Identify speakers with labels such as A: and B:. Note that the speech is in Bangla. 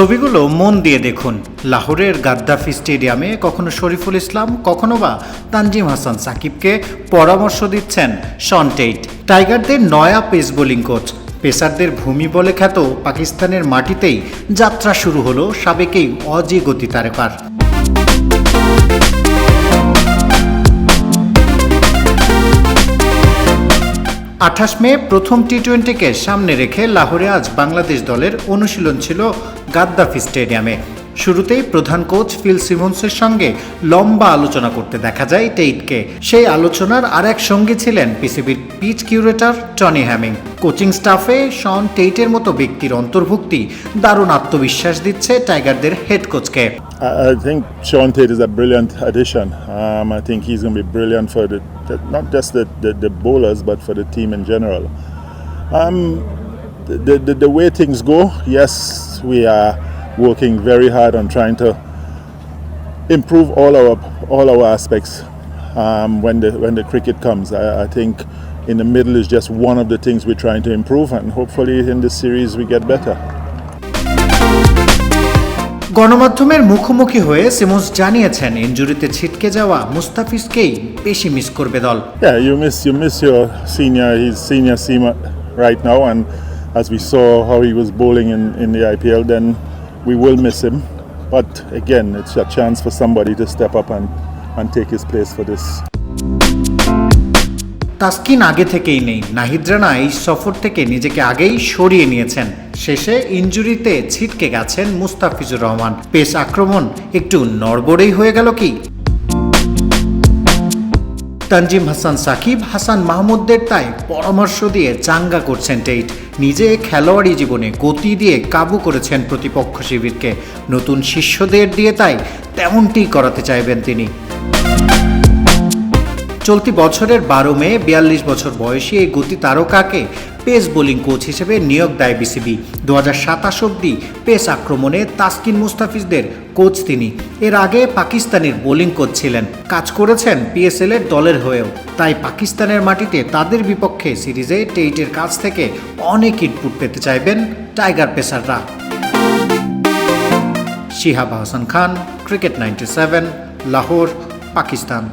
A: ছবিগুলো মন দিয়ে দেখুন। লাহোরের গাদ্দাফি স্টেডিয়ামে কখনো শরীফুল ইসলাম, কখনো বা তানজিম হাসান সাকিবকে পরামর্শ দিচ্ছেন শন টেইট। টাইগারদের নয়া পেস বোলিং কোচ। পেসারদের ভূমি বলে খ্যাত পাকিস্তানের মাটিতেই যাত্রা শুরু হলো সাবেকেই অজি গতি তারকার। আঠাশ মে প্রথম টি টোয়েন্টিকে সামনে রেখে লাহোরে আজ বাংলাদেশ দলের অনুশীলন ছিল গাদ্দাফি স্টেডিয়ামে শুরুতেই প্রধান কোচ ফিল সিমন্সের সঙ্গে লম্বা আলোচনা করতে দেখা যায় টেইটকে সেই আলোচনার আর এক সঙ্গী ছিলেন পিসিবির pitch curator Tony Hemming coaching স্টাফে Shaun টেইটের মতো ব্যক্তির অন্তর্ভুক্তি দারুণ আত্মবিশ্বাস দিচ্ছে টাইগারদের হেড কোচকে
B: I think Sean Tate is a brilliant addition. Um, I think he's going to be brilliant for the not just the, the, the bowlers, but for the team in general. Um, the, the, the way things go, yes, we are working very hard on trying to improve all our all our aspects um, when the when the cricket comes. I, I think in the middle is just one of the things we're trying to improve, and hopefully in this series we get better.
A: গণমাধ্যমের মুখোমুখি হয়ে সিমন্স জানিয়েছেন ইঞ্জুরিতে ছিটকে যাওয়া মুস্তাফিজকেই বেশি মিস করবে দল
B: Yeah, you miss you miss your senior. He's senior seamer right now, and as we saw how he was bowling in, in the IPL, then we will miss him. But again, it's a chance for somebody to step up and, and take his place for this.
A: Taskin আগে থেকেই নেই নাহিদ রানা এই সফর থেকে নিজেকে আগেই সরিয়ে নিয়েছেন শেষে ইঞ্জুরিতে ছিটকে গেছেন মুস্তাফিজুর রহমান পেস আক্রমণ একটু নড়বড়েই হয়ে গেল কি তানজিম হাসান সাকিব, হাসান মাহমুদদের তাই পরামর্শ দিয়ে চাঙ্গা করছেন টেইট। নিজে খেলোয়াড়ি জীবনে গতি দিয়ে কাবু করেছেন প্রতিপক্ষ শিবিরকে। নতুন শিষ্যদের দিয়ে তাই তেমনটি করাতে চাইবেন তিনি। চলতি বছরের বারো মে, বিয়াল্লিশ বছর বয়সী এই গতি তারকাকে পেস বোলিং কোচ হিসেবে নিয়োগ দেয় বিসিবি। দু হাজার সাতাশ অব্দি পেস আক্রমণে তাসকিন মুস্তাফিজদের কোচ তিনি। এর আগে পাকিস্তানের বোলিং কোচ ছিলেন। কাজ করেছেন পিএসএল এর দলের হয়েও। তাই পাকিস্তানের মাটিতে তাদের বিপক্ষে সিরিজে টেইটের কাছ থেকে অনেক ইনপুট পেতে চাইবেন tiger পেসাররা। Shihab Hasan Khan, cricket ninety seven, Lahore, Pakistan.